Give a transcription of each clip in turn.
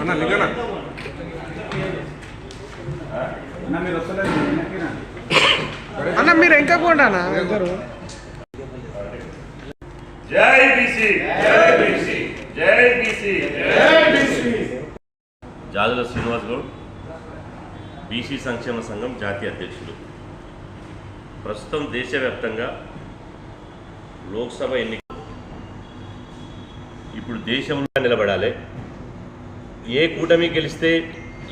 అన్న లింగనా అన్న మీరు ఇంకా కూడా ఇద్దరు. జై బీసీ జై బీసీ జై బీసీ జై బీసీ. జాదుల శ్రీనివాస్ గౌడ్ బీసీ సంక్షేమ సంఘం జాతీయ అధ్యక్షుడు ప్రస్తుతం దేశవ్యాప్తంగా లోక్సభ ఎన్నిక ఇప్పుడు దేశంలో నిలబడాలి. ఏ కూటమి గెలిస్తే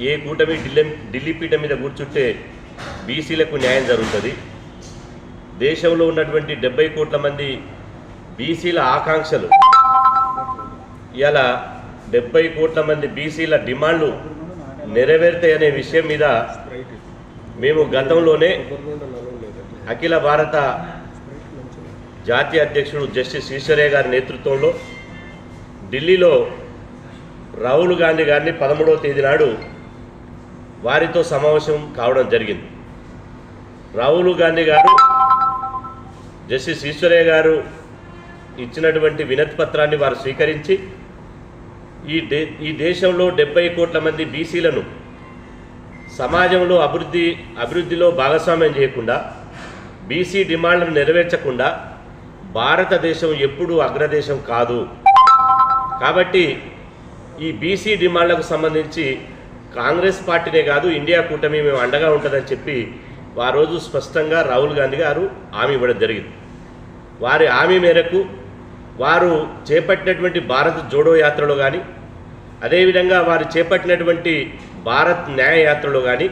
ఏ కూటమి ఢిల్లీ ఢిల్లీ పీఠ మీద కూర్చుంటే బీసీలకు న్యాయం జరుగుతుంది. దేశంలో ఉన్నటువంటి డెబ్బై కోట్ల మంది బీసీల ఆకాంక్షలు. ఇలా డెబ్బై కోట్ల మంది బీసీల డిమాండ్లు నెరవేరుతాయనే విషయం మీద మేము గతంలోనే అఖిల భారత జాతీయ అధ్యక్షుడు జస్టిస్ ఈశ్వరయ్య గారి నేతృత్వంలో ఢిల్లీలో రాహుల్ గాంధీ గారిని పదమూడవ తేదీ నాడు వారితో సమావేశం కావడం జరిగింది. రాహుల్ గాంధీ గారు జస్టిస్ ఈశ్వరయ్య గారు ఇచ్చినటువంటి వినతి పత్రాన్ని వారు స్వీకరించి ఈ దే ఈ దేశంలో డెబ్బై కోట్ల మంది బీసీలను సమాజంలో అభివృద్ధి అభివృద్ధిలో భాగస్వామ్యం చేయకుండా బీసీ డిమాండ్లను నెరవేర్చకుండా భారతదేశం ఎప్పుడూ అగ్రదేశం కాదు. కాబట్టి ఈ బీసీ డిమాండ్లకు సంబంధించి కాంగ్రెస్ పార్టీనే కాదు ఇండియా కూటమి మేము అండగా ఉంటుందని చెప్పి ఆ రోజు స్పష్టంగా రాహుల్ గాంధీ గారు హామీ ఇవ్వడం జరిగింది. వారి హామీ మేరకు వారు చేపట్టినటువంటి భారత్ జోడో యాత్రలో కానీ అదేవిధంగా వారు చేపట్టినటువంటి భారత్ న్యాయ యాత్రలో కానీ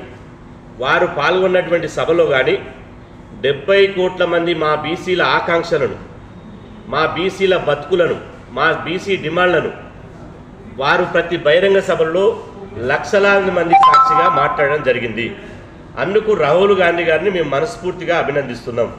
వారు పాల్గొన్నటువంటి సభలో కానీ డెబ్బై కోట్ల మంది మా బీసీల ఆకాంక్షలను మా బీసీల బతుకులను మా బీసీ డిమాండ్లను వారు ప్రతి బహిరంగ సభల్లో లక్షలాది మంది సాక్షిగా మాట్లాడడం జరిగింది. అందుకు రాహుల్ గాంధీ గారిని మేము మనస్ఫూర్తిగా అభినందిస్తున్నాం.